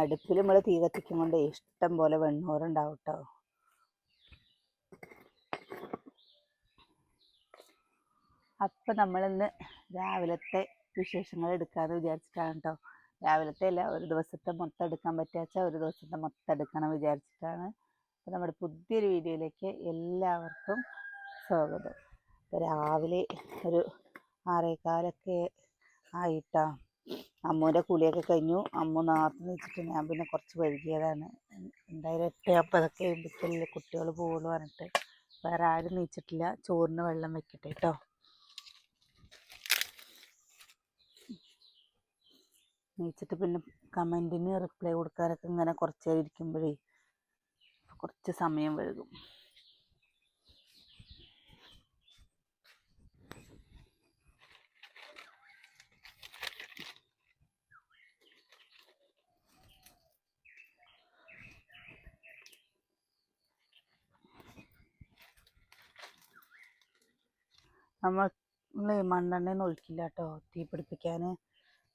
അടുപ്പിൽ നമ്മൾ തീ കത്തിക്കുമ്പോൾ ഇഷ്ടം പോലെ വെണ്ണൂറുണ്ടാവും കേട്ടോ അപ്പം നമ്മളിന്ന് രാവിലത്തെ വിശേഷങ്ങൾ എടുക്കാന്ന് വിചാരിച്ചിട്ടാണ് കേട്ടോ രാവിലത്തെ അല്ല ഒരു ദിവസത്തെ മൊത്തം എടുക്കാൻ പറ്റുക ഒരു ദിവസത്തെ മൊത്തം എടുക്കണം വിചാരിച്ചിട്ടാണ്. അപ്പോൾ നമ്മുടെ പുതിയൊരു വീഡിയോയിലേക്ക് എല്ലാവർക്കും സ്വാഗതം. രാവിലെ ഒരു ആറേകാലൊക്കെ ആയിട്ടാ. അമ്മൂന്റെ കുളിയൊക്കെ കഴിഞ്ഞു. അമ്മു നാർത്ത് നീച്ചിട്ട് ഞാൻ പിന്നെ കുറച്ച് വൈകിയതാണ്. എന്തായാലും എട്ട് അപ്പതൊക്കെ കഴിയുമ്പോഴത്തേക്ക് കുട്ടികൾ പോകുള്ളൂ പറഞ്ഞിട്ട്. വേറെ ആരും നീച്ചിട്ടില്ല ചോറിന് വെള്ളം വെക്കട്ടെ കേട്ടോ നീച്ചിട്ട് പിന്നെ കമന്റിന് റിപ്ലൈ കൊടുക്കാനൊക്കെ ഇങ്ങനെ കുറച്ച് നേരം ഇരിക്കുമ്പോഴേ കുറച്ച് സമയം വൈകും. നമ്മൾ മണ്ണെണ്ണയൊന്നും ഒഴിക്കില്ല കേട്ടോ തീ പിടിപ്പിക്കാൻ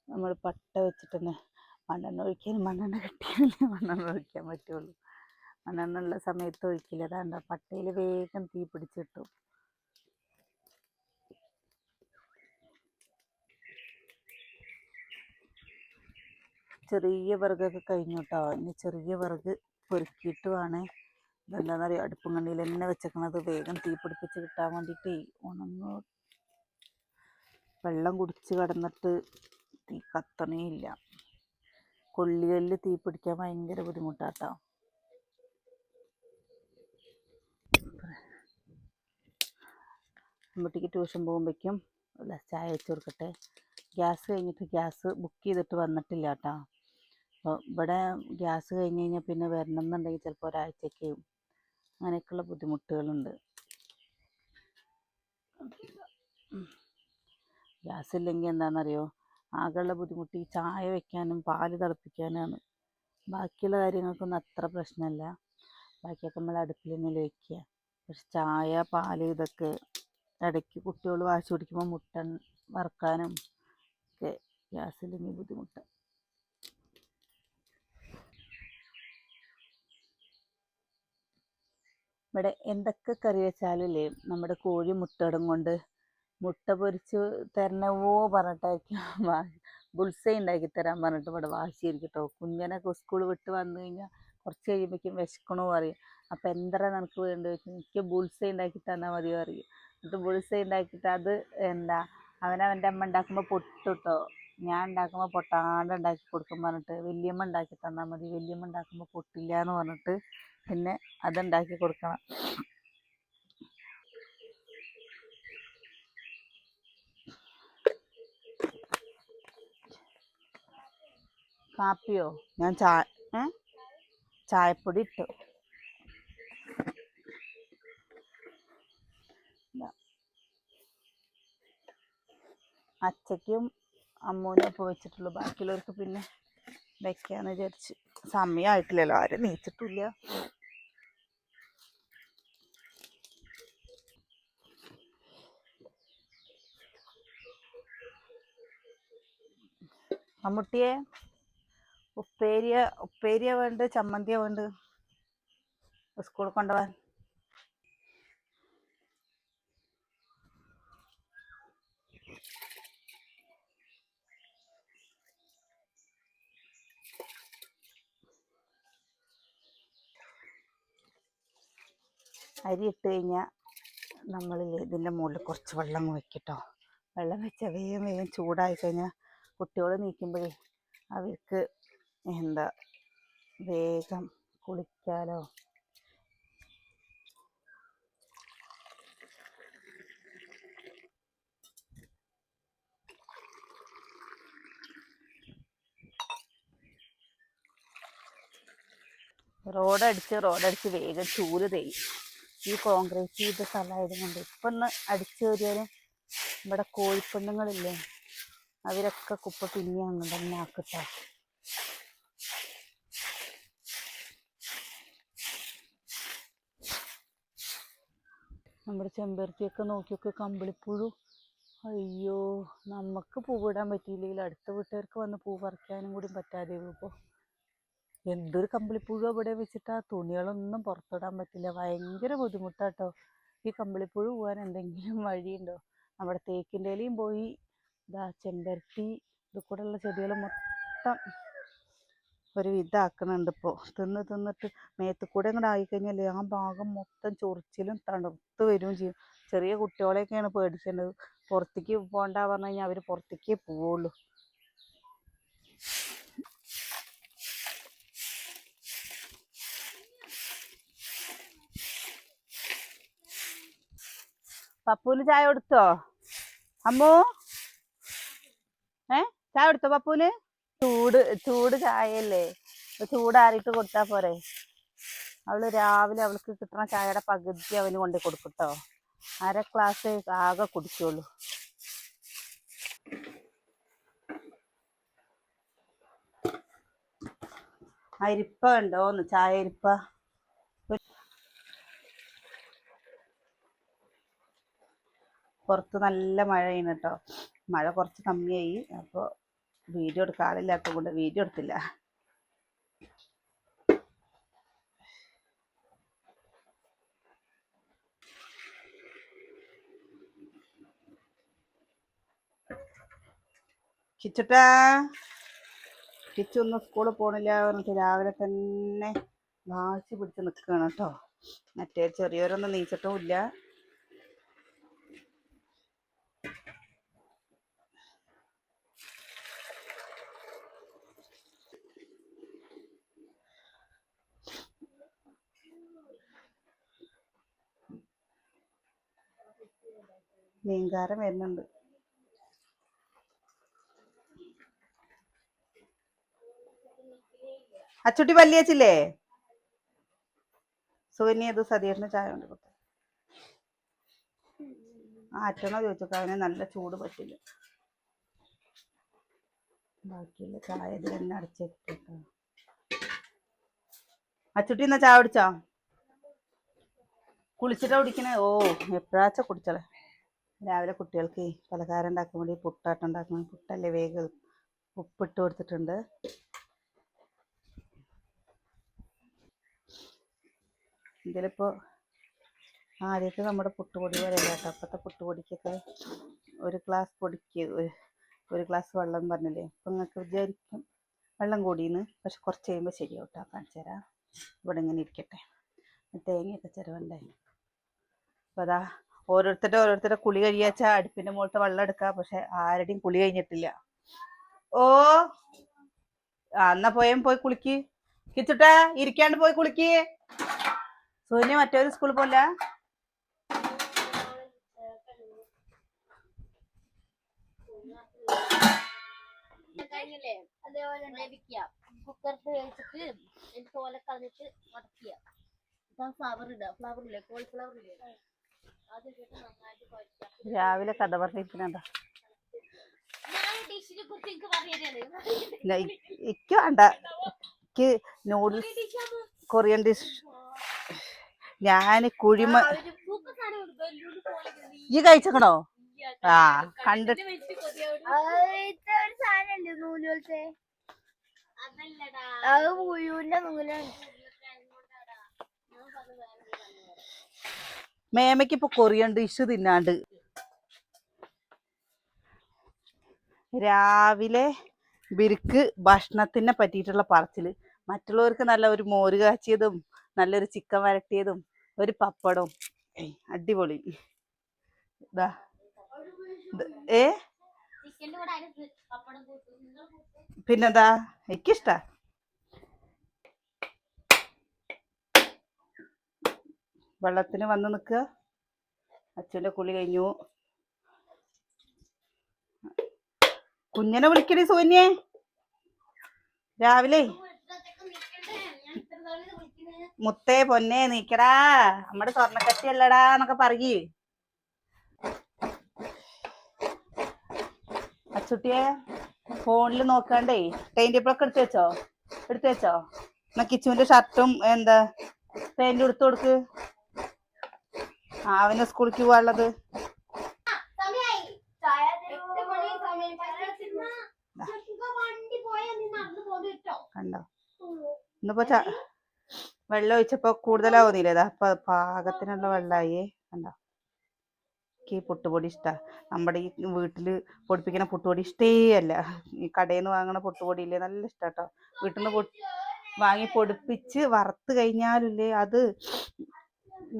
നമ്മൾ പട്ട വെച്ചിട്ട് തന്നെ മണ്ണെണ്ണ ഒഴിക്കാൻ മണ്ണെണ്ണ കിട്ടിയാലേ മണ്ണെണ്ണ ഒഴിക്കാൻ പറ്റുള്ളൂ. മണ്ണെണ്ണ ഉള്ള സമയത്ത് ഒഴിക്കില്ല. അതാണ്ട പട്ടയിൽ വേഗം തീ പിടിച്ചിട്ടു ചെറിയ വിറകൊക്കെ കഴിഞ്ഞു കേട്ടോ ഇനി ചെറിയ വിറക് പെറുക്കിയിട്ട് വേണേ. ഇതെന്താണെന്ന് അറിയാം അടുപ്പും കണ്ണിയിൽ തന്നെ വെച്ചേക്കണത്. വേഗം തീ പിടിപ്പിച്ച് കിട്ടാൻ വേണ്ടിയിട്ടേ ഉണങ്ങ്. വെള്ളം കുടിച്ച് കടന്നിട്ട് തീ കത്തണേ ഇല്ല. കൊള്ളികളിൽ തീ പിടിക്കാൻ ഭയങ്കര ബുദ്ധിമുട്ടാട്ടോ. അമ്മട്ടിക്ക് ട്യൂഷൻ പോകുമ്പോഴേക്കും ഉള്ള ചായ വെച്ച് കൊടുക്കട്ടെ. ഗ്യാസ് കഴിഞ്ഞിട്ട് ഗ്യാസ് ബുക്ക് ചെയ്തിട്ട് വന്നിട്ടില്ല കേട്ടോ അപ്പോൾ ഇവിടെ ഗ്യാസ് കഴിഞ്ഞ് കഴിഞ്ഞാൽ പിന്നെ വരണം എന്നുണ്ടെങ്കിൽ ചിലപ്പോൾ ഒരാഴ്ചയ്ക്ക് അങ്ങനെയൊക്കെയുള്ള ബുദ്ധിമുട്ടുകളുണ്ട്. ഗ്യാസ് ഇല്ലെങ്കിൽ എന്താണെന്നറിയോ? ആകെയുള്ള ബുദ്ധിമുട്ട് ഈ ചായ വെക്കാനും പാൽ തിളപ്പിക്കാനാണ്. ബാക്കിയുള്ള കാര്യങ്ങൾക്കൊന്നും അത്ര പ്രശ്നമല്ല. ബാക്കിയൊക്കെ നമ്മൾ അടുപ്പിൽ തന്നെ വയ്ക്കുക പക്ഷെ ചായ പാൽ ഇതൊക്കെ ഇടയ്ക്ക് കുട്ടികൾ വാശി പിടിക്കുമ്പോൾ മുട്ട വറുക്കാനും ഒക്കെ ഗ്യാസ് ഇല്ലെങ്കിൽ ബുദ്ധിമുട്ട്. ഇവിടെ എന്തൊക്കെ കറി വെച്ചാലില്ലേ നമ്മുടെ കോഴി മുട്ടയിടും കൊണ്ട് മുട്ട പൊരിച്ച് തരണവോ പറഞ്ഞിട്ടായിരിക്കും ബുൾസൈ ഉണ്ടാക്കി തരാൻ പറഞ്ഞിട്ട് ഇവിടെ വാശിയായിരിക്കും കേട്ടോ കുഞ്ഞനൊക്കെ സ്കൂൾ വിട്ട് വന്നു കഴിഞ്ഞാൽ കുറച്ച് കഴിയുമ്പോഴേക്കും വിശക്കണോ പറയും. അപ്പം എന്തര നിനക്ക് വേണ്ടി വെച്ചാൽ എനിക്ക് ബുൾസൈ ഉണ്ടാക്കി തന്നാൽ മതി പറയും. എന്നിട്ട് ബുൾസൈ ഉണ്ടാക്കിയിട്ട് അത് എന്താ? അവനവന്റെ അമ്മ ഉണ്ടാക്കുമ്പോൾ പൊട്ടും കേട്ടോ ഞാൻ ഉണ്ടാക്കുമ്പോൾ പൊട്ടാണ്ട് ഉണ്ടാക്കി കൊടുക്കും പറഞ്ഞിട്ട് വലിയമ്മ ഉണ്ടാക്കി തന്നാൽ മതി. വലിയമ്മ ഉണ്ടാക്കുമ്പോൾ പൊട്ടില്ല എന്ന് പറഞ്ഞിട്ട് പിന്നെ അതുണ്ടാക്കി കൊടുക്കണം. കാപ്പിയോ? ഞാൻ ചായ ചായപ്പൊടി ഇട്ടു. അച്ചയ്ക്കും അമ്മൂനും ഒപ്പം വെച്ചിട്ടുള്ളൂ. ബാക്കിയുള്ളവർക്ക് പിന്നെ വെക്കാന്ന് വിചാരിച്ച്. സമയമായിട്ടില്ലല്ലോ ആരും നീച്ചിട്ടില്ല. മമ്മൂട്ടിയെ ഉപ്പേരിയ ഉപ്പേരിയ വേണ്ട ചമ്മന്തിയ വേണ്ട. സ്കൂളിൽ കൊണ്ടുപോകാൻ. അരി ഇട്ട് കഴിഞ്ഞാൽ നമ്മൾ ഇതിന്റെ മുകളിൽ കുറച്ച് വെള്ളം വെക്കട്ടോ വെള്ളം വെച്ചാൽ വേഗം വേഗം ചൂടായി കഴിഞ്ഞാൽ കുട്ടികൾ നീക്കുമ്പോഴേ അവർക്ക് എന്താ വേഗം കുളിക്കാലോ. റോഡടിച്ച് റോഡടിച്ച് വേഗം ചൂൽ തേയും. ഈ കോൺക്രീറ്റ് ചെയ്ത സ്ഥലമായത് കൊണ്ട് ഇപ്പം ഒന്ന് അടിച്ചു കയറിയാലും ഇവിടെ കോഴിപ്പെണ്ണുങ്ങളില്ലേ അവരൊക്കെ കുപ്പ പിന്നെ അങ്ങനെ തന്നെ നമ്മുടെ ചെമ്പരത്തിയൊക്കെ നോക്കിയൊക്കെ കമ്പിളിപ്പുഴു. അയ്യോ നമുക്ക് പൂവിടാൻ പറ്റിയില്ലെങ്കിൽ അടുത്ത വീട്ടുകാർക്ക് വന്ന് പൂ പറിക്കാനും കൂടി പറ്റാതെ ഇപ്പോൾ എന്തൊരു കമ്പിളിപ്പുഴു ഇവിടെ വെച്ചിട്ടാ? തുണികളൊന്നും പുറത്തിടാൻ പറ്റില്ല. ഭയങ്കര ബുദ്ധിമുട്ടാട്ടോ. ഈ കമ്പിളിപ്പുഴു പോകാൻ എന്തെങ്കിലും വഴിയുണ്ടോ? നമ്മുടെ തേക്കിന്റെ ഇലയും പോയി. ഇതാ ചെമ്പരത്തി ഇത് ചെടികൾ മൊത്തം ഒരു ഇതാക്കണുണ്ട് ഇപ്പോൾ തിന്ന് തിന്നിട്ട് മേത്ത് കൂടെ അങ്ങോട്ട് ആയിക്കഴിഞ്ഞാൽ ആ ഭാഗം മൊത്തം ചൊറിച്ചിലും തണുത്ത് വരികയും ചെയ്യും. ചെറിയ കുട്ടികളെയൊക്കെയാണ് പേടിക്കേണ്ടത്. പുറത്തേക്ക് പോകണ്ട പറഞ്ഞു കഴിഞ്ഞാൽ അവർ പുറത്തേക്കേ പോവുള്ളൂ. പപ്പൂന് ചായ കൊടുത്തോ? അമ്മു? ഏ? ചായ കൊടുത്തോ പപ്പൂന് ചൂട് ചൂട് ചായയല്ലേ. ചൂടാറിയിട്ട് കൊടുത്താ പോരെ. അവൾ രാവിലെ അവൾക്ക് കിട്ടുന്ന ചായയുടെ പകുതി അവന് കൊണ്ട് കൊടുക്കട്ടോ അര ക്ലാസ് ആകെ കുടിക്കുള്ളൂ. അരിപ്പ ഉണ്ടോന്ന് ചായ അരിപ്പ പുറത്ത് നല്ല മഴ ചെയ്യുന്നു കേട്ടോ മഴ കുറച്ച് കമ്മിയായി. അപ്പോൾ വീഡിയോ എടുക്കാൻ ആളില്ലാത്തത് കൊണ്ട് വീഡിയോ എടുത്തില്ല. കിച്ചുട്ടാ കിച്ചു ഒന്നും സ്കൂളിൽ പോണില്ല പറഞ്ഞിട്ട് രാവിലെ തന്നെ വാശി പിടിച്ച് നിൽക്കുകയാണ് കേട്ടോ മറ്റേ ചെറിയവരൊന്നും നീച്ചിട്ടും ഇല്ല. മീൻകാരൻ വരുന്നുണ്ട്. അച്ചുട്ടി വല്യച്ചില്ലേ സുകന്യത് സതീഷിന് ചായ കൊണ്ട് കൊടുത്തു. ആറ്റണോ ചോദിച്ചോക്കെ അവന് നല്ല ചൂട് പറ്റില്ല. ബാക്കിയുള്ള ചായ ഇത് തന്നെ അടച്ചേക്കിട്ടോ അച്ചുട്ടി എന്നാ ചായ കുടിച്ചോ? കുളിച്ചിട്ടാ കുടിക്കണേ? ഓ എപ്പോഴാച്ച കുടിച്ചളെ രാവിലെ കുട്ടികൾക്ക് പലഹാരം ഉണ്ടാക്കാൻ വേണ്ടി പുട്ടാട്ടം ഉണ്ടാക്കാൻ വേണ്ടി പുട്ടല്ലേ വേഗം ഉപ്പിട്ട് കൊടുത്തിട്ടുണ്ട്. ഇതിലിപ്പോൾ ആദ്യത്തെ നമ്മുടെ പുട്ടുപൊടി വരെ കേട്ടോ. അപ്പോഴത്തെ പുട്ടുപൊടിക്കൊക്കെ ഒരു ഗ്ലാസ് പൊടിക്ക് ഒരു ഗ്ലാസ് വെള്ളം പറഞ്ഞില്ലേ? അപ്പം നിങ്ങൾക്ക് വിചാരിക്കും വെള്ളം കൂടിയെന്ന്. പക്ഷെ കുറച്ച് കഴിയുമ്പോൾ ശരിയാവും കേട്ടോ. കാണിച്ചു തരാം. ഇവിടെ ഇങ്ങനെ ഇരിക്കട്ടെ. തേങ്ങയൊക്കെ ചിരവണ്ടേ? അപ്പോൾ അതാ ഓരോരുത്തരുടെ ഓരോരുത്തരുടെ കുളി കഴിയാച്ച അടുപ്പിന്റെ മുകളിൽ വെള്ളം എടുക്കാം പക്ഷെ ആരുടെയും കുളി കഴിഞ്ഞിട്ടില്ല. ഓ അന്ന പോയും പോയി കുളിക്ക്. കിച്ചുട്ടാ ഇരിക്കാണ്ട് പോയി കുളിക്ക്. സൂര്യ മറ്റൊരു സ്കൂളിൽ പോല അതേപോലെ കുക്കറിട്ട് വെച്ചിട്ട് എനിക്ക് തോല കളഞ്ഞിട്ട് ഫ്ലവർ ഇടുക ഫ്ലവർ ഇല്ലേ കോളിഫ്ലവർ ഇല്ലേ രാവിലെ കഥ പറഞ്ഞിരിക്കുന്നതാ. എനിക്ക് വേണ്ട. എനിക്ക് നൂഡിൽസ് കൊറിയൻ ഡിഷ്. ഞാൻ കുഴിമ ഈ കഴിച്ചക്കണോ? ആ കണ്ടിട്ട് നൂലാണ്. മേമയ്ക്ക് ഇപ്പൊ കൊറിയൻ ഡിഷ് തിന്നാണ്ട്. രാവിലെ ബിരുക്ക് ഭക്ഷണത്തിനെ പറ്റിയിട്ടുള്ള പറച്ചിൽ മറ്റുള്ളവർക്ക് നല്ല ഒരു മോര് കാച്ചിയതും നല്ലൊരു ചിക്കൻ വരട്ടിയതും ഒരു പപ്പടവും. അടിപൊളി. ഇതാ ഏ? പിന്നെന്താ? എനിക്കിഷ്ട. വെള്ളത്തിന് വന്ന് നിൽക്കുക അച്ഛന്റെ കുളി കഴിഞ്ഞു. കുഞ്ഞിനെ വിളിക്കണേ സൂന്യേ. രാവിലെ. മുത്തേ പൊന്നെ നീക്കടാ. നമ്മുടെ സ്വർണക്കട്ടി അല്ലടാ എന്നൊക്കെ പറയേ. അച്ചുട്ടിയെ ഫോണിൽ നോക്കാണ്ടേ. ടൈം ടേബിളൊക്കെ എടുത്തു വെച്ചോ? എടുത്തു വെച്ചോ? എന്നാ കിച്ചുവിന്റെ ഷർട്ടും എന്താ പാന്റും എടുത്തു കൊടുക്ക് ആ, അവന് സ്കൂളിലേക്ക് പോകാനുള്ളത് സമയായി ചായ എട്ട് മണി സമയം വണ്ടി പോയാൽ നീ നടന്നു പോയി പോവാനുള്ളത് കണ്ടോ? ഇന്നിപ്പോ വെള്ളം ഒഴിച്ചപ്പോ കൂടുതലാവുന്നില്ലേ? അപ്പൊ പാകത്തിനുള്ള വെള്ളമായി കണ്ടോ? എനിക്ക് ഈ പുട്ടുപൊടി ഇഷ്ടാ. നമ്മുടെ ഈ വീട്ടിൽ പൊടിപ്പിക്കുന്ന പുട്ടുപൊടി ഇഷ്ടേ അല്ല. ഈ കടയിൽ നിന്ന് വാങ്ങണ പുട്ടുപൊടി ഇല്ലേ നല്ല ഇഷ്ടാട്ടോ. വീട്ടിൽ നിന്ന് വാങ്ങി പൊടിപ്പിച്ച് വറുത്ത് കഴിഞ്ഞാലില്ലേ അത്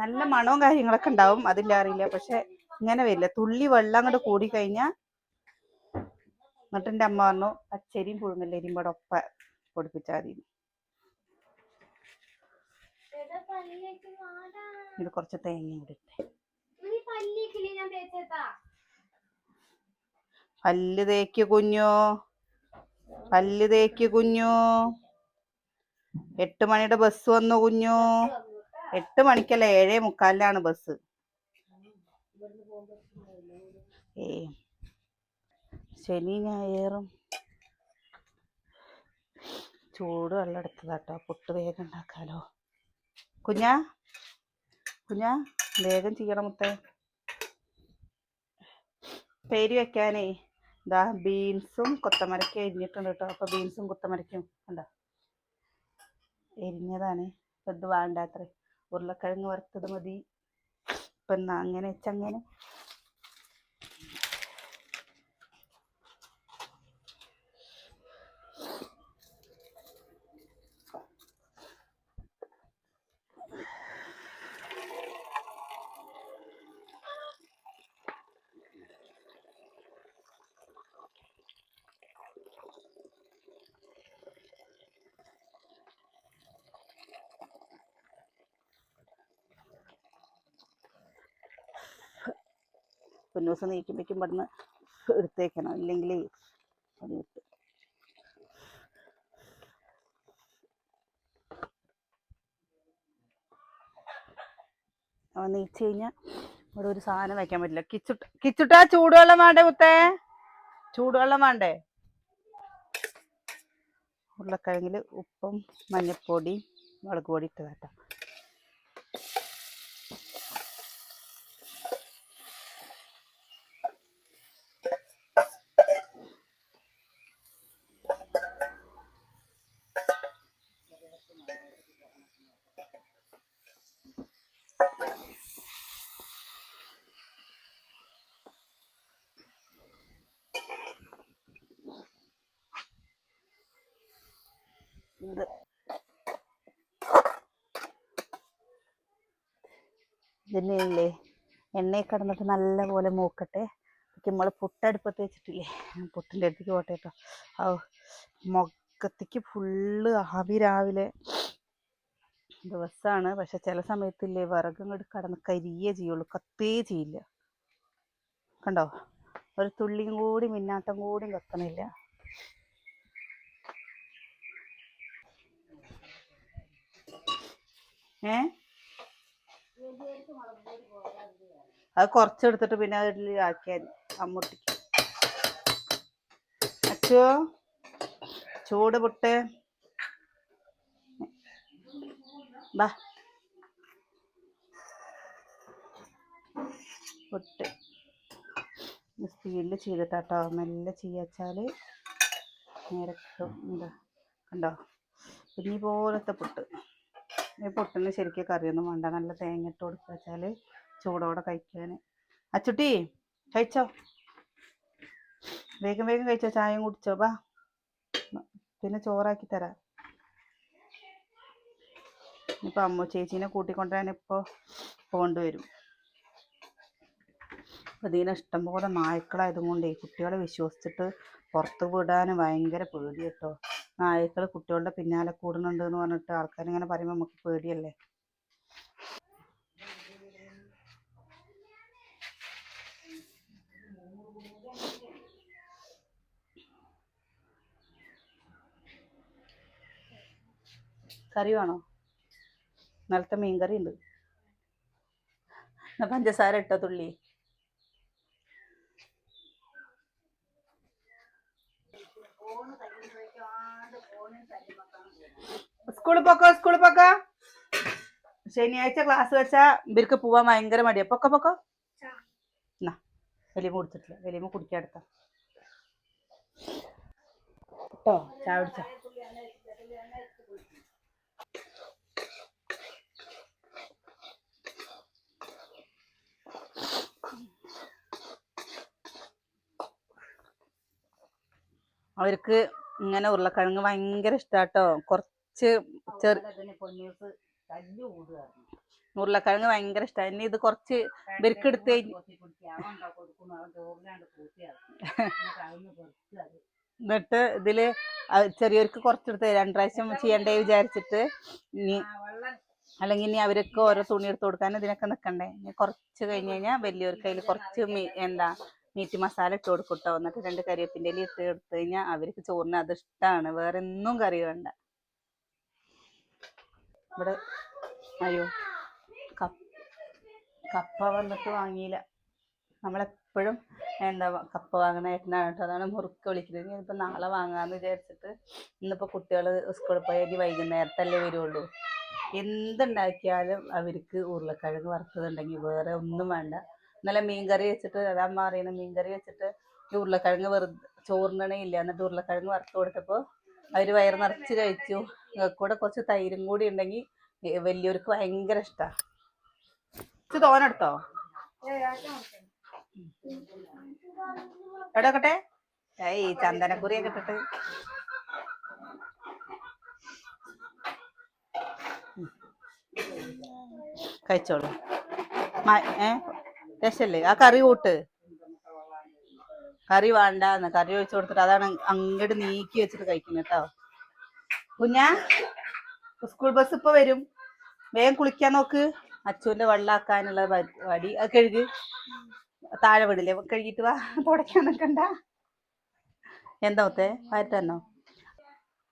നല്ല മണവും കാര്യങ്ങളൊക്കെ ഉണ്ടാവും അതില്ല അറിയില്ല. പക്ഷെ ഇങ്ങനെ വരില്ല. തുള്ളി വെള്ളം അങ്ങോട്ട് കൂടി കഴിഞ്ഞാൽ എന്നിട്ട് എന്റെ അമ്മ പറഞ്ഞു പച്ചരിയും പുഴുങ്ങല്ലേരിയും കൂടെ ഒപ്പ പൊടിപ്പിച്ചാൽ മതി. ഇത് കുറച്ച് തേങ്ങ കൂടി പല്ല് തേക്ക് കുഞ്ഞോ. പല്ല് തേക്ക് കുഞ്ഞോ. എട്ട് മണിയുടെ ബസ് വന്നു കുഞ്ഞോ. എട്ട് മണിക്കല്ല? ഏഴേ മുക്കാലിലാണ് ബസ്. ഏ. ശനി ഞായറും. ചൂട് വെള്ളം എടുത്തതാട്ടോ. പുട്ട് വേഗം ഉണ്ടാക്കാലോ. കുഞ്ഞാ? കുഞ്ഞാ? വേഗം ചെയ്യണം മുത്തേ. പേര് വെക്കാനേ. ഇതാ ബീൻസും കൊത്തമരക്ക എരിഞ്ഞിട്ടുണ്ട് കേട്ടോ. അപ്പൊ ബീൻസും കൊത്തമരക്കും കണ്ടോ? എരിഞ്ഞതാണ്. ഇത് വേണ്ട അത്ര ഉരുളക്കിഴങ്ങ് വറുത്തത് മതി. ഇപ്പൊ എന്നാ അങ്ങനെ വെച്ചങ്ങനെ പൊന്നൂസ് നീക്കുമ്പോഴേക്കും ഇവിടുന്ന് എടുത്തേക്കണം. ഇല്ലെങ്കിൽ അവൻ നീച്ച് കഴിഞ്ഞാൽ ഇവിടെ ഒരു സാധനം വെക്കാൻ പറ്റില്ല. കിച്ചുട്ട കിച്ചുട്ടാ ചൂടുവെള്ളം വേണ്ടേ മുത്തേ? ചൂടുവെള്ളം വേണ്ടേ? ഉരുളക്കിഴങ്ങിൽ ഉപ്പും മഞ്ഞപ്പൊടി മുളക് പൊടി ഇട്ട് ഇത് കിടന്നിട്ട് നല്ല പോലെ മൂക്കട്ടെ നമ്മൾ പുട്ടടുപ്പത്ത് വെച്ചിട്ടില്ലേ? പുട്ടിന്റെ അടുത്തേക്ക് പോട്ടെ കേട്ടോ ഓ മുഖത്തേക്ക് ഫുള്ള് ആവി രാവിലെ ദിവസമാണ് പക്ഷെ ചില സമയത്തില്ലേ വിറകും ഇങ്ങോട്ട് കടന്ന് കരിയേ ചെയ്യുള്ളൂ. കത്തേ ചെയ്യില്ല. കണ്ടോ? ഒരു തുള്ളിയും കൂടി മിന്നാട്ടം കൂടി കത്തണില്ല. ഏ? അത് കുറച്ചെടുത്തിട്ട് പിന്നെ അതിൽ ആക്കിയാൽ അമ്മൂട്ടിക്ക് അച്ചോ ചൂട് പൊട്ട്. ബാ. പൊട്ട്. സ്പീഡിൽ ചെയ്തിട്ടാട്ടോ. മെല്ലെ ചെയ്യാച്ചാൽ നേരെ കിട്ടും. കണ്ടോ? ഇനി പോലത്തെ പൊട്ട്. ഈ പൊട്ടിന് ശരിക്കും കറിയൊന്നും വേണ്ട. നല്ല തേങ്ങ ഇട്ട് കൊടുക്കുക വെച്ചാൽ ചൂടോടെ കഴിക്കാൻ അച്ചുട്ടി കഴിച്ചോ? വേഗം വേഗം കഴിച്ചോ ചായയും കുടിച്ചോ ബാ പിന്നെ ചോറാക്കി തരാ. ഇപ്പം അമ്മ ചേച്ചീനെ കൂട്ടിക്കൊണ്ടുവരാൻ ഇപ്പോൾ പോകേണ്ടി വരും ഇഷ്ടംപോലെ നായ്ക്കളായതും കൊണ്ടേ കുട്ടികളെ വിശ്വസിച്ചിട്ട് പുറത്ത് വിടാൻ ഭയങ്കര പേടി കേട്ടോ നായ്ക്കൾ കുട്ടികളുടെ പിന്നാലെ കൂടുന്നുണ്ട് എന്ന് പറഞ്ഞിട്ട് ആൾക്കാരിങ്ങനെ പറയുമ്പോൾ നമുക്ക് പേടിയല്ലേ? കറി വേണോ? ഇന്നലത്തെ മീൻകറി ഉണ്ട് എന്നാ പഞ്ചസാര ഇട്ടോ തുള്ളി? സ്കൂളിൽ പോക്കോ സ്കൂളിൽ പോക്കോ? ശനിയാഴ്ച ക്ലാസ് വെച്ചാ ഇവർക്ക് പോവാൻ ഭയങ്കര മടിയാ. പൊക്കോ പൊക്കോ? എന്നാ വലിയമ്മ കുടിച്ചിട്ടില്ല വലിയമ്മ കുടിക്കാൻ എടുത്ത. കേട്ടോ ചായ കുടിച്ചോ അവർക്ക് ഇങ്ങനെ ഉരുളക്കിഴങ്ങ് ഭയങ്കര ഇഷ്ടാട്ടോ. കുറച്ച് ചെറു ഉരുളക്കിഴങ്ങ് ഭയങ്കര ഇഷ്ടമാണ് ഇനി ഇത് കുറച്ച് ബെരുക്കെടുത്ത് എന്നിട്ട് ഇതിൽ ചെറിയവർക്ക് കുറച്ചെടുത്ത് രണ്ടു പ്രാവശ്യം ചെയ്യണ്ടേ വിചാരിച്ചിട്ട് ഇനി അല്ലെങ്കിൽ ഇനി അവരൊക്കെ ഓരോ തുണി എടുത്ത് കൊടുക്കാൻ ഇതിനൊക്കെ നിക്കണ്ടേ? ഇനി കുറച്ച് കഴിഞ്ഞ് കഴിഞ്ഞാൽ വലിയവർക്ക് അതിൽ കുറച്ച് എന്താ മീറ്റ് മസാല ഇട്ട് കൊടുക്കും കേട്ടോ എന്നിട്ട് രണ്ട് കറിവേപ്പിന്റെ ഇല ഇട്ട് കൊടുത്തു കഴിഞ്ഞാൽ അവർക്ക് ചോറിന് അത് ഇഷ്ടമാണ് വേറെ ഒന്നും കറി വേണ്ട. ഇവിടെ അയ്യോ കപ്പ വന്നിട്ട് വാങ്ങിയില്ല. നമ്മളെപ്പോഴും എന്താ കപ്പ വാങ്ങണ ഏട്ടനാണ് കേട്ടോ അതാണ് മുറുക്ക് വിളിക്കുന്നത്. ഇനിയിപ്പോൾ നാളെ വാങ്ങാമെന്ന് വിചാരിച്ചിട്ട് ഇന്നിപ്പോൾ കുട്ടികൾ സ്കൂളിൽ പോയി ഇനി വൈകുന്നേരത്തല്ലേ വരുള്ളൂ. എന്തുണ്ടാക്കിയാലും അവർക്ക് ഉരുളക്കിഴങ്ങ് വറുത്തതുണ്ടെങ്കിൽ വേറെ ഒന്നും വേണ്ട. ഇന്നലെ മീൻകറി വെച്ചിട്ട് അമ്മ പറയുന്നത് മീൻകറി വെച്ചിട്ട് ഈ ഉരുളക്കിഴങ്ങ് വെറുതെ ചോറിനണേ ഇല്ല എന്നിട്ട് ഉരുളക്കിഴങ്ങ് വറുത്ത് കൊടുത്തപ്പോൾ അവർ വയറ് നിറച്ച് കഴിച്ചു. കൂടെ കുറച്ച് തൈരും കൂടി ഉണ്ടെങ്കിൽ വലിയവർക്ക് ഭയങ്കര ഇഷ്ടമാണ് ഇത് തോനെടുത്തോ എവിടെ നോക്കട്ടെ ഏയ് ചന്ദനക്കുറിയൊക്കെ ഇട്ടിട്ട്. കഴിച്ചോളൂ. ഏ? രസല്ലേ ആ കറി കൂട്ട്. കറി വേണ്ടാന്ന്. കറി ഒഴിച്ചു കൊടുത്തിട്ട് അതാണ് അങ്ങോട്ട് നീക്കി വെച്ചിട്ട് കഴിക്കുന്നത് കേട്ടോ കുഞ്ഞാ സ്കൂൾ ബസ് ഇപ്പൊ വരും. വേഗം കുളിക്കാൻ നോക്ക്. അച്ചുവിന്റെ വെള്ളാക്കാനുള്ള വടി അത് കഴുകി. താഴെ വിടില്ലേ? കഴുകിട്ട് വാ. തുടയ്ക്കാൻ നിൽക്കണ്ട എന്താ മുത്തേ? വരത്തന്നോ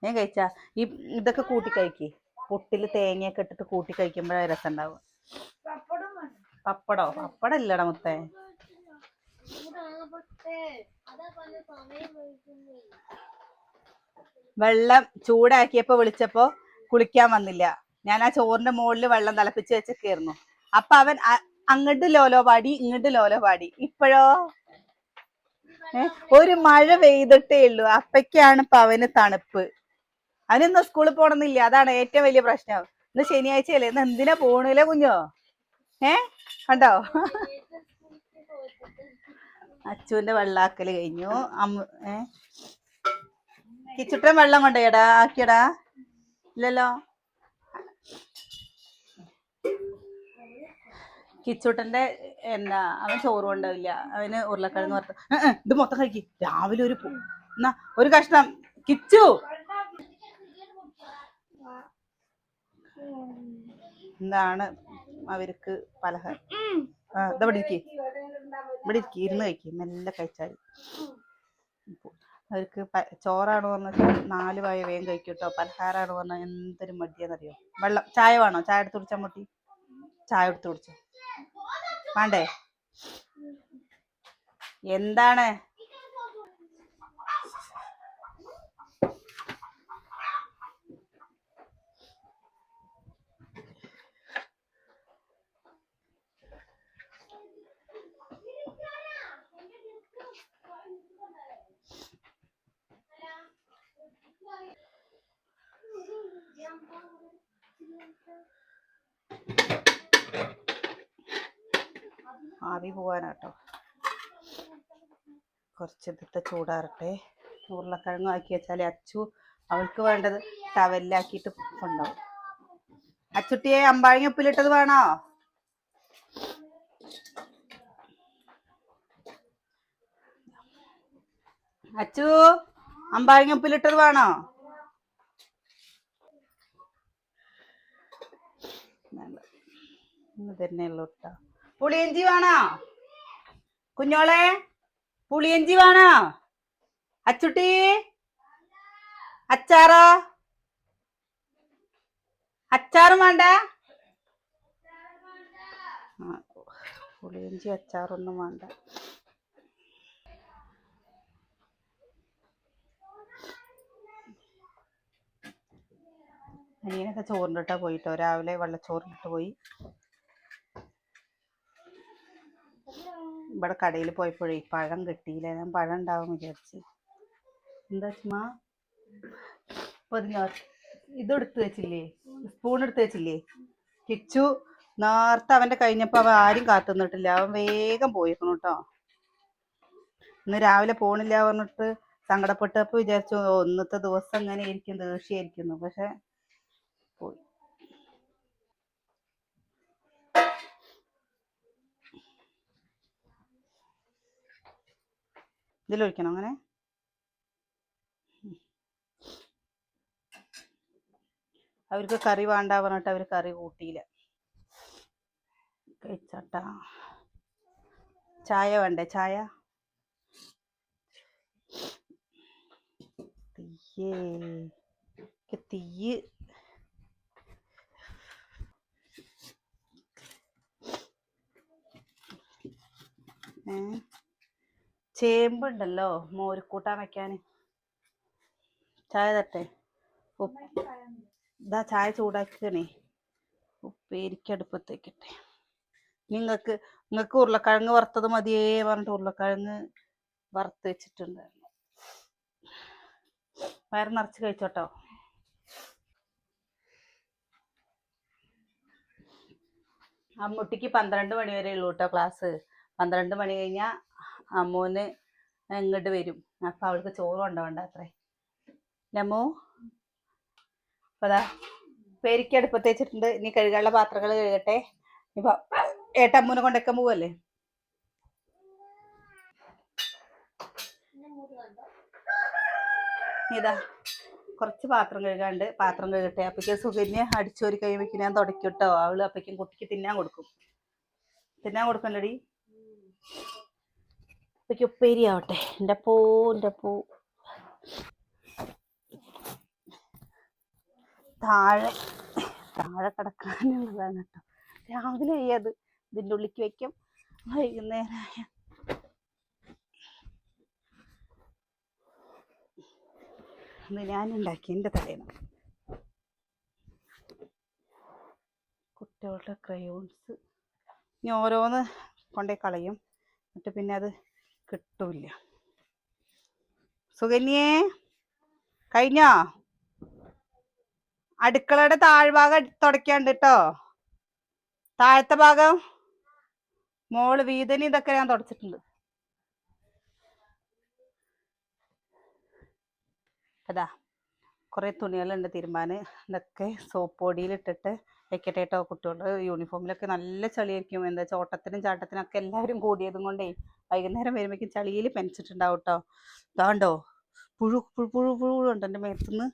ഞാൻ കഴിച്ചാ. ഈ ഇതൊക്കെ കൂട്ടി കഴിക്കേ. പുട്ടിൽ തേങ്ങയൊക്കെ ഇട്ടിട്ട് കൂട്ടി കഴിക്കുമ്പോഴാണ് രസം ഉണ്ടാവും പപ്പടോ? പപ്പടം ഇല്ലടാ മുത്തേ. വെള്ളം ചൂടാക്കിയപ്പോ വിളിച്ചപ്പോ കുളിക്കാൻ വന്നില്ല. ഞാൻ ആ ചോറിന്റെ മുകളിൽ വെള്ളം തിളപ്പിച്ച് വെച്ചൊക്കെയായിരുന്നു. അപ്പൊ അവൻ അങ്ങോട്ട് ലോലോ പാടി ഇങ്ങോട്ട് ലോലോ പാടി. ഇപ്പോഴോ? ഒരു മഴ പെയ്തിട്ടേ ഉള്ളൂ. അപ്പയ്ക്കാണ് ഇപ്പൊ അവന് തണുപ്പ്. അവനിന്ന് സ്കൂളിൽ പോണമെന്നില്ല അതാണ് ഏറ്റവും വലിയ പ്രശ്നം. ഇന്ന് ശനിയാഴ്ചയല്ലേ? ഇന്ന് എന്തിനാ പോണില്ലേ കുഞ്ഞോ? ഏ? കണ്ടോ? അച്ചുവിന്റെ വെള്ളാക്കൽ കഴിഞ്ഞു. അമ്മ ഏ? കിച്ചുട്ടൻ വെള്ളം കൊണ്ടോയടാ ആക്കിയടാ. ഇല്ലല്ലോ? കിച്ചൂട്ടന്റെ എന്താ അവൻ ചോറ് കൊണ്ടാവില്ല. അവന് ഉരുളക്കിഴങ്ങ് വറുത്ത. ഇത് മൊത്തം കഴിക്കും. രാവിലെ ഒരു പൂ എന്നാ ഒരു കഷ്ണം. കിച്ചു! എന്താണ്? അവർക്ക് പലഹാരം. ആ ഇതാ ഇവിടെ ഇരിക്കേ. ഇവിടെ ഇരിക്കേ ഇരുന്ന് കഴിക്കും മെല്ലെ കഴിച്ചാൽ അവർക്ക് ചോറാണോ പറഞ്ഞാൽ നാല് വായ വേഗം കഴിക്കും കേട്ടോ. പലഹാരമാണ് പറഞ്ഞാൽ എന്തൊരു മടിയാന്നറിയോ? വെള്ളം ചായ വേണോ? ചായ എടുത്ത് കുടിച്ചാൽ മുട്ടി ചായ എടുത്ത് കുടിച്ചോ. വേണ്ടേ? എന്താണ്? ആവി പോവാനാട്ടോ. കുറച്ച് ഇതിട്ട് ചൂടാറട്ടെ. ഉരുളക്കിഴങ്ങ് ആക്കി വെച്ചാൽ അച്ചു അവൾക്ക് വേണ്ടത് ടവലിലാക്കിയിട്ട് കൊണ്ടാവും അച്ചുട്ടിയെ അമ്പാഴങ്ങ ഉപ്പിലിട്ടത് വേണോ? അച്ചു അമ്പാഴങ്ങ ഉപ്പിലിട്ടത് വേണോ? ഇന്ന് തന്നെ കേട്ടോ പുളിയഞ്ചി വേണോ? കുഞ്ഞോളെ പുളിയഞ്ചി വേണോ? അച്ചുട്ടി അച്ചാറോ? അച്ചാറും വേണ്ട? പുളിയിഞ്ചി അച്ചാറൊന്നും വേണ്ട. അനിയനൊക്കെ ചോറിനിട്ടാ പോയിട്ടോ. രാവിലെ വെള്ളച്ചോറിനിട്ട് പോയി. ഇവിടെ കടയിൽ പോയപ്പോഴേ പഴം കിട്ടിയില്ല? ഞാൻ പഴം ഉണ്ടാവും വിചാരിച്ച്. എന്താ ചുമ്മാ പൊതിഞ്ഞോ? ഇതെടുത്ത് വെച്ചില്ലേ? സ്പൂൺ എടുത്ത് വെച്ചില്ലേ? കിച്ചു നേരത്തെ അവന്റെ കഴിഞ്ഞപ്പോ അവൻ ആരും കാത്തുനിന്നിട്ടില്ല. അവൻ വേഗം പോയിരുന്നു കേട്ടോ. ഇന്ന് രാവിലെ പോണില്ല പറഞ്ഞിട്ട് സങ്കടപ്പെട്ടപ്പോ വിചാരിച്ചു ഇന്നത്തെ ദിവസം ഇങ്ങനെ ഇരിക്കും ദേഷ്യായിരിക്കുന്നു. പക്ഷെ ഇതിലൊഴിക്കണം അങ്ങനെ. അവർക്ക് കറി വേണ്ട പറഞ്ഞിട്ട് അവർ കറി കൂട്ടിയില്ല. കഴിച്ചട്ട ചായ വേണ്ടേ? ചായ? തീയേ. തീയ്. ഏ? ചേമ്പുണ്ടല്ലോ മോരിക്കൂട്ടാൻ വെക്കാൻ. ചായ തട്ടെ. ഇതാ ചായ ചൂടാക്കണേ ഉപ്പേരിക്ക് അടുപ്പത്തേക്കിട്ടെ. നിങ്ങൾക്ക് നിങ്ങൾക്ക് ഉരുളക്കിഴങ്ങ് വറുത്തത് മതിയേ പറഞ്ഞിട്ട് ഉരുളക്കിഴങ്ങ് വറുത്ത് വെച്ചിട്ടുണ്ടായിരുന്നു. വയറ് നിറച്ച് കഴിച്ചോട്ടോ? അമ്മൂട്ടിക്ക് പന്ത്രണ്ട് മണി വരെ ഉള്ളൂ കേട്ടോ ക്ലാസ്. പന്ത്രണ്ട് മണി കഴിഞ്ഞാൽ അമ്മൂന് ഇങ്ങോട്ട് വരും. അപ്പം അവൾക്ക് ചോറ് കൊണ്ടുപോകണ്ട അത്രേ. ലമ്മു അതാ അടുപ്പത്ത് വെച്ചിട്ടുണ്ട്. ഇനി കഴുകാനുള്ള പാത്രങ്ങൾ കഴുകട്ടെ. ഇപ്പൊ ഏട്ടമ്മൂനെ കൊണ്ടൊക്കെ പോവല്ലേ? ഇതാ കുറച്ച് പാത്രം കഴുകാണ്ട് പാത്രം കഴുകട്ടെ. അപ്പയ്ക്ക് സുകന്യ അടിച്ചോരി കഴിയുമ്പോഴേക്കും ഞാൻ തുടക്കിട്ടോ അവൾ അപ്പക്കും കുട്ടിക്ക് തിന്നാൻ കൊടുക്കും. തിന്നാൻ കൊടുക്കണ്ടടി? അപ്പേക്ക് ഉപ്പേരി ആവട്ടെ എന്റെ പൂ എന്റെ പൂ. താഴെ താഴെ കിടക്കാനുള്ളതാണ് കേട്ടോ. രാവിലെ അത് ഇതിന്റെ ഉള്ളിക്ക് വെക്കും വൈകുന്നേരമായ ഞാൻ ഉണ്ടാക്കി എന്റെ തലേന്ന്. കുട്ടികളുടെ ക്രയോൺസ് ഇനി ഓരോന്ന് കൊണ്ടേ കളയും. എന്നിട്ട് പിന്നെ അത് കിട്ടൂല സുകന്യേ കഴിഞ്ഞോ? അടുക്കളയുടെ താഴ്ഭാഗം തുടക്കാണ്ട് കേട്ടോ താഴത്തെ ഭാഗം? മോൾ വീതന് ഇതൊക്കെ ഞാൻ തുടച്ചിട്ടുണ്ട്. അതാ കുറേ തുണികളുണ്ട് തീരുമാനം ഇതൊക്കെ സോപ്പ് പൊടിയിലിട്ടിട്ട് വെക്കട്ടെ കേട്ടോ കുട്ടികളുടെ യൂണിഫോമിലൊക്കെ നല്ല ചളിയായിരിക്കും. എന്താ ചോട്ടത്തിനും ചാട്ടത്തിനും ഒക്കെ എല്ലാവരും കൂടിയതും കൊണ്ടേ വൈകുന്നേരം വരുമ്പോഴേക്കും ചളിയിൽ പെനച്ചിട്ടുണ്ടാവും കേട്ടോ ഇതാണ്ടോ പുഴു പുഴു പുഴു പുഴുണ്ട് എന്റെ മേത്തുനിന്ന്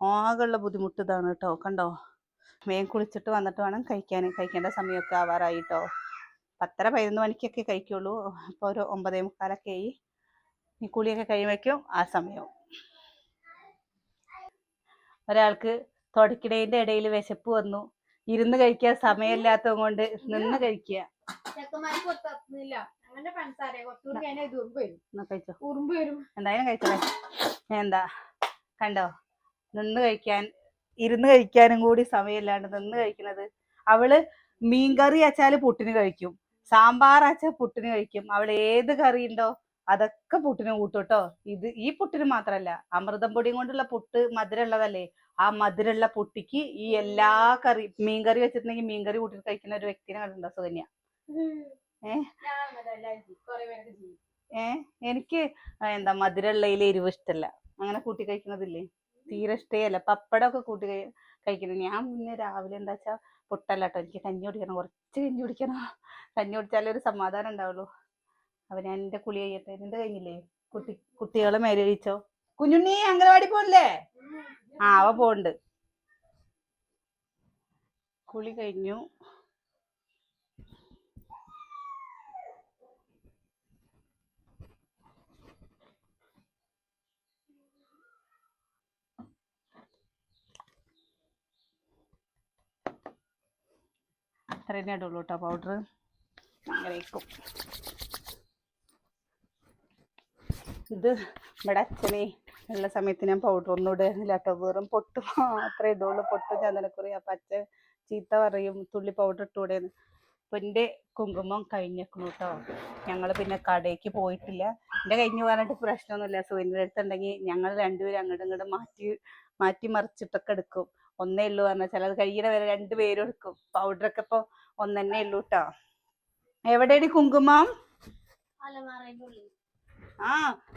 ആകെയുള്ള ബുദ്ധിമുട്ട് ഇതാണ് കേട്ടോ. കണ്ടോ വേഗം കുളിച്ചിട്ട് വന്നിട്ട് വേണം കഴിക്കാൻ കഴിക്കേണ്ട സമയമൊക്കെ ആവാറായി കേട്ടോ പത്തര പതിനൊന്ന് മണിക്കൊക്കെ കഴിക്കുള്ളൂ. അപ്പോൾ ഒരു ഒമ്പതേ മുക്കാലൊക്കെ ആയി. ഈ കുളിയൊക്കെ കഴിയുമ്പോഴേക്കും ആ സമയവും. ഒരാൾക്ക് തുടക്കിടേന്റെ ഇടയിൽ വിശപ്പ് വന്നു. ഇരുന്ന് കഴിക്കാൻ സമയമില്ലാത്തത് കൊണ്ട് നിന്ന് കഴിക്കുക. എന്തായാലും കഴിച്ചോളെ. എന്താ കണ്ടോ? നിന്ന് കഴിക്കാൻ ഇരുന്ന് കഴിക്കാനും കൂടി സമയമില്ലാണ്ട് നിന്ന് കഴിക്കുന്നത്. അവൾ മീൻകറി അച്ചാൽ പുട്ടിന് കഴിക്കും. സാമ്പാർ അച്ചാൽ പുട്ടിന് കഴിക്കും. അവൾ ഏത് കറി ഉണ്ടോ അതൊക്കെ പുട്ടിന് കൂട്ടും കേട്ടോ. ഇത് ഈ പുട്ടിന് മാത്രല്ല. അമൃതം പൊടിയും കൊണ്ടുള്ള പുട്ട് മധുരമുള്ളതല്ലേ? ആ മധുരമുള്ള പുട്ടിക്ക് ഈ എല്ലാ കറി മീൻകറി വെച്ചിട്ടുണ്ടെങ്കിൽ മീൻകറി കൂട്ടിട്ട് കഴിക്കുന്ന ഒരു വ്യക്തിനെ കണ്ടിട്ടുണ്ടോ സുകന്യ? ഏ? ഞാൻ അങ്ങനെയല്ല ചെയ്യും. കുറെ പേരൊക്കെ ചെയ്യും എനിക്ക് എന്താ മധുരമുള്ളതിൽ എരിവ് ഇഷ്ടമല്ല അങ്ങനെ കൂട്ടി കഴിക്കുന്നതില്ലേ തീരെ ഇഷ്ടമല്ല പപ്പടമൊക്കെ കൂട്ടി കഴി കഴിക്കുന്നത് ഞാൻ മുന്നേ രാവിലെ എന്താ വെച്ചാൽ പൊട്ടല്ല കേട്ടോ എനിക്ക് കഞ്ഞി കുടിക്കണം. കുറച്ച് കഞ്ഞി കുടിക്കണം. കഞ്ഞി കുടിച്ചാലേ ഒരു സമാധാനം ഉണ്ടാവുള്ളൂ. അപ്പൊ ഞാൻ എന്റെ കുളി കഴിയട്ടെ. നിന്റെ കഴിഞ്ഞില്ലേ കുട്ടി കുട്ടികളെ മേലെ കുഞ്ഞുണ്ണി അംഗനവാടി പോണില്ലേ? ആ അവ പോണ്ട്. കുളി കഴിഞ്ഞു. അത്ര തന്നെ ഇടുള്ളൂ കേട്ടോ പൗഡർ അങ്ങനെ വയ്ക്കും ഇത് ഇവിടെ അച്ഛനെ ഉള്ള സമയത്ത് ഞാൻ പൗഡർ ഒന്നും ഇടുന്നില്ല കേട്ടോ വെറും പൊട്ട് മാത്രമേ ഇടുള്ളൂ. പൊട്ട് ചന്ദനക്കുറി അപ്പം അച്ഛൻ ചീത്ത പറയും തുള്ളി പൗഡർ ഇട്ടൂടെന്ന്. അപ്പം എന്റെ കുങ്കുമം കഴിഞ്ഞേക്കണു കേട്ടോ ഞങ്ങൾ പിന്നെ കടയ്ക്ക് പോയിട്ടില്ല. എന്റെ കഴിഞ്ഞ് പറഞ്ഞിട്ട് പ്രശ്നമൊന്നുമില്ല. സൂര്യന്റെ അടുത്തുണ്ടെങ്കിൽ ഞങ്ങൾ രണ്ടുപേരും അങ്ങോട്ടും ഇങ്ങോട്ടും മാറ്റി മാറ്റി മറിച്ചിട്ടൊക്കെ എടുക്കും. ഒന്നേ ഉള്ളൂ പറഞ്ഞാൽ ചിലത് കഴിയണ വരെ രണ്ടുപേരും എടുക്കും. പൗഡറൊക്കെ ഇപ്പൊ ഒന്നെന്നെ ഉള്ളൂ കേട്ടോ എവിടെയാണ് കുങ്കുമം? ആ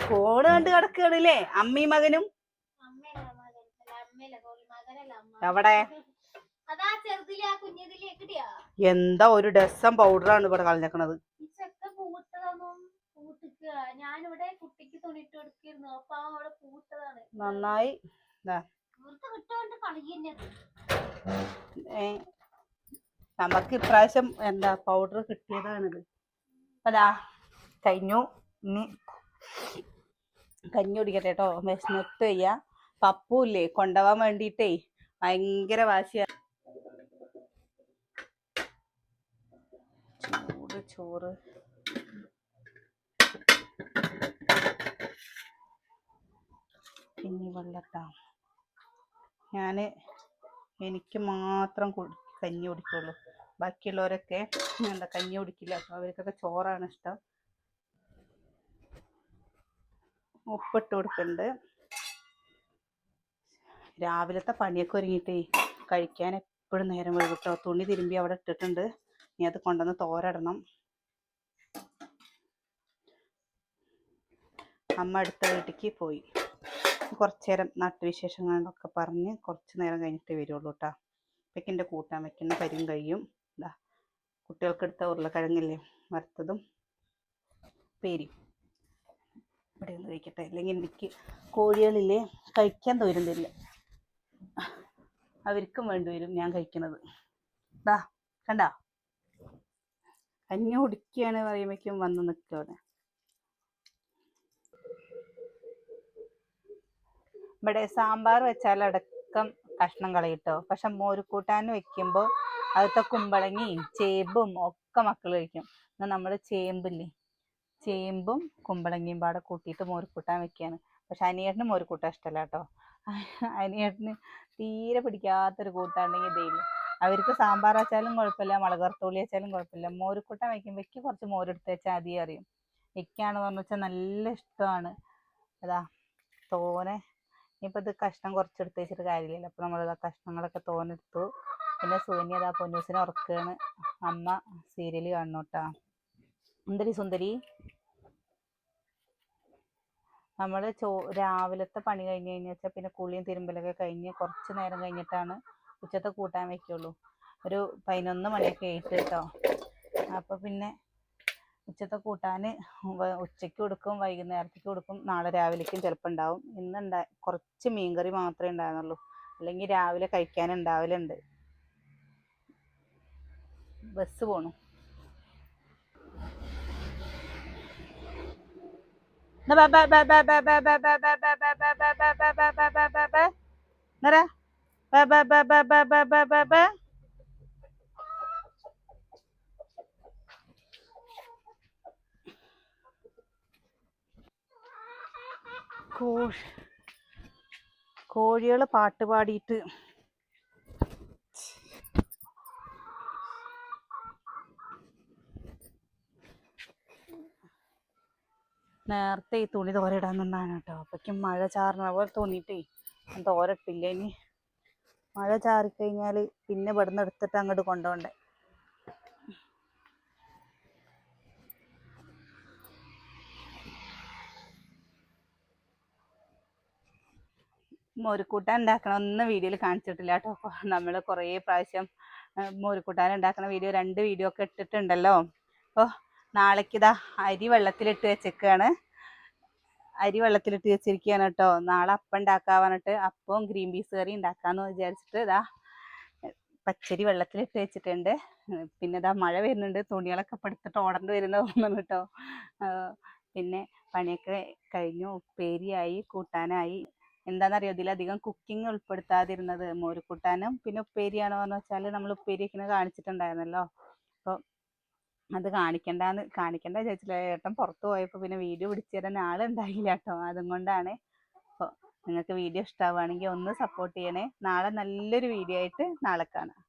കോട് കണ്ട് കിടക്കുകയാണല്ലേ? അമ്മി മകനും? എവിടെ? എന്താ ഒരു ഡസം പൗഡറാണ് ഇവിടെ കളഞ്ഞേക്കണത്. ഞാനിവിടെ കുട്ടിക്ക് തുണിട്ട് കൊടുക്കുന്നു അപ്പൊ നന്നായി. നമുക്ക് ഇപ്രാവശ്യം എന്താ പൗഡർ കിട്ടിയതാണിത്. അതാ കഴിഞ്ഞു ഇനി കഞ്ഞി കുടിക്കട്ടെ കേട്ടോ വിശന്നിട്ട് വയ്യ. പപ്പു ഇല്ലേ കൊണ്ടുപോവാൻ വേണ്ടിയിട്ടേ ഭയങ്കര വാശിയാ. ചൂട് ചോറ്. ഇനി വെള്ളട്ടാ ഞാൻ എനിക്ക് മാത്രം കഞ്ഞി കുടിക്കുള്ളൂ. ബാക്കിയുള്ളവരൊക്കെ എന്താ കഞ്ഞി കുടിക്കില്ല. അപ്പോൾ അവർക്കൊക്കെ ചോറാണ് ഇഷ്ടം. ഉപ്പിട്ട് കൊടുക്കുന്നുണ്ട് രാവിലത്തെ പണിയൊക്കെ ഒരുങ്ങിയിട്ടേ കഴിക്കാൻ എപ്പോഴും നേരം വൈകും തുണി തിരുമ്പി അവിടെ ഇട്ടിട്ടുണ്ട്. ഇനി അത് കൊണ്ടുവന്ന് തോരടണം. അമ്മ അടുത്ത വീട്ടിലേക്ക് പോയി. കുറച്ച് നേരം നാട്ടുവിശേഷങ്ങളൊക്കെ പറഞ്ഞ് കുറച്ച് നേരം കഴിഞ്ഞിട്ട് വരുള്ളൂ കേട്ടോ അപ്പോഴേക്കും എന്റെ കൂട്ടാൻ വെക്കുന്ന കരിയും കഴിയും. ഇതാ കുട്ടികൾക്ക് എടുത്ത ഉരുളക്കിഴങ്ങില്ലേ വറുത്തതും പേരും ഇവിടെ ഒന്ന് കഴിക്കട്ടെ. അല്ലെങ്കിൽ എനിക്ക് കോഴികളില്ലേ കഴിക്കാൻ തോരുന്നില്ല. അവർക്കും വേണ്ടി വരും ഞാൻ കഴിക്കുന്നത്. ദാ കണ്ട? കഞ്ഞി കുടിക്കുകയാണ് പറയുമ്പോഴേക്കും വന്ന് നിൽക്കും ഇവിടെ സാമ്പാർ വെച്ചാൽ അടക്കം കഷ്ണം കളയിട്ടോ. പക്ഷെ മോരുകൂട്ടാൻ വെക്കുമ്പോൾ അതിലത്തെ കുമ്പളങ്ങിയും ചേമ്പും ഒക്കെ മക്കൾ കഴിക്കും. എന്നാൽ നമ്മൾ ചേമ്പില്ലേ? ചേമ്പും കുമ്പളങ്ങിയും പാടെ കൂട്ടിയിട്ട് മോരുക്കൂട്ടാൻ വെക്കുകയാണ്. പക്ഷെ അനിയേട്ടന് മോരുക്കൂട്ടാൻ ഇഷ്ടമല്ല കേട്ടോ. അനിയേട്ടന് തീരെ പിടിക്കാത്തൊരു കൂട്ടാണെങ്കിൽ ഇതേയില്ല അവർക്ക് സാമ്പാർ വെച്ചാലും കുഴപ്പമില്ല മുളക് വറുത്തുള്ളി വെച്ചാലും കുഴപ്പമില്ല. മോരുക്കൂട്ടാൻ വെക്കുമ്പോൾ വെക്കി കുറച്ച് മോരെടുത്ത് വെച്ചാൽ ആദ്യം അറിയും. വെക്കാണെന്ന് പറഞ്ഞു വെച്ചാൽ നല്ല ഇഷ്ടമാണ്. അതാ തോനെ ഇനിയിപ്പോൾ ഇത് കഷ്ണം കുറച്ചെടുത്ത് വെച്ചിട്ട് കാര്യമില്ലല്ലോ. അപ്പോൾ നമ്മൾ കഷ്ണങ്ങളൊക്കെ തോന്നെടുത്തു പിന്നെ സൂന്യ അതാ പൊന്നൂസിനെ ഉറക്കുകയാണ് അമ്മ സീരിയൽ കാണണം കേട്ടാ സുന്ദരി സുന്ദരി? നമ്മൾ ചോ രാവിലത്തെ പണി കഴിഞ്ഞ് കഴിഞ്ഞ് വെച്ചാൽ പിന്നെ കുളിയും തിരുമ്പലൊക്കെ കഴിഞ്ഞ് കുറച്ച് നേരം കഴിഞ്ഞിട്ടാണ് ഉച്ചത്തെ കൂട്ടാൻ വെക്കുള്ളൂ. ഒരു പതിനൊന്ന് മണിയൊക്കെ ആയിട്ട് കേട്ടോ അപ്പോൾ പിന്നെ ഉച്ചത്തെ കൂട്ടാൻ ഉച്ചയ്ക്ക് കൊടുക്കും വൈകുന്നേരത്തേക്ക് കൊടുക്കും നാളെ രാവിലേക്കും ചിലപ്പോൾ ഉണ്ടാവും ഇന്നുണ്ടാ കുറച്ച് മീൻകറി മാത്രമേ ഉണ്ടായിരുന്നുള്ളൂ അല്ലെങ്കിൽ രാവിലെ കഴിക്കാൻ ഉണ്ടാവലുണ്ട് ബസ് പോണു എന്നാ കോഴി കോഴികൾ പാട്ട് പാടിയിട്ട് നേരത്തെ ഈ തുണി തോരയിടാൻ നിന്നാണ് കേട്ടോ. അപ്പോഴേക്കും മഴ ചാറുന്ന പോലെ തോന്നിയിട്ടേ ഞാൻ തോരട്ടില്ല ഇനി. മഴ ചാറിക്കഴിഞ്ഞാൽ പിന്നെ ഇവിടുന്ന് എടുത്തിട്ട് അങ്ങോട്ട് കൊണ്ടുപോകണ്ടേ. മോരുകൂട്ടാൻ ഉണ്ടാക്കണം ഒന്നും വീഡിയോയിൽ കാണിച്ചിട്ടില്ല കേട്ടോ. നമ്മൾ കുറേ പ്രാവശ്യം മോരുക്കൂട്ടാൻ ഉണ്ടാക്കുന്ന വീഡിയോ രണ്ട് വീഡിയോ ഒക്കെ ഇട്ടിട്ടുണ്ടല്ലോ. അപ്പോൾ നാളേക്കിതാ അരി വെള്ളത്തിലിട്ട് വെച്ചേക്കാണ്. അരി വെള്ളത്തിലിട്ട് വെച്ചിരിക്കുകയാണ് കേട്ടോ. നാളെ അപ്പം ഉണ്ടാക്കാൻ പറഞ്ഞിട്ട് അപ്പവും ഗ്രീൻ പീസ് കറി ഉണ്ടാക്കാമെന്ന് വിചാരിച്ചിട്ട് ഇതാ പച്ചരി വെള്ളത്തിലിട്ട് വെച്ചിട്ടുണ്ട്. പിന്നെ ഇതാ മഴ വരുന്നുണ്ട്. തുണികളൊക്കെ പെടുത്തിട്ട് ഓടേണ്ടി വരുന്ന തോന്നുന്നു കേട്ടോ. പിന്നെ പണിയൊക്കെ കഴിഞ്ഞു. ഉപ്പേരിയായി കൂട്ടാനായി. എന്താണെന്നറിയോ ഇതിലധികം കുക്കിംഗ് ഉൾപ്പെടുത്താതിരുന്നത് മോര് കൂട്ടാനും പിന്നെ ഉപ്പേരിയാണോ എന്ന് വെച്ചാൽ നമ്മൾ ഉപ്പേരി വെക്കുന്നത് കാണിച്ചിട്ടുണ്ടായിരുന്നല്ലോ. അപ്പോൾ അത് കാണിക്കണ്ടാന്ന് കാണിക്കണ്ട ചേച്ചില്ല ഏട്ടൻ പുറത്ത് പോയപ്പോൾ പിന്നെ വീഡിയോ പിടിച്ചു തരാൻ ആളുണ്ടായില്ല കേട്ടോ. അതും കൊണ്ടാണ് അപ്പോൾ നിങ്ങൾക്ക് വീഡിയോ ഇഷ്ടമാവുകയാണെങ്കിൽ ഒന്ന് സപ്പോർട്ട് ചെയ്യണേ. നാളെ നല്ലൊരു വീഡിയോ ആയിട്ട് നാളെ കാണാം.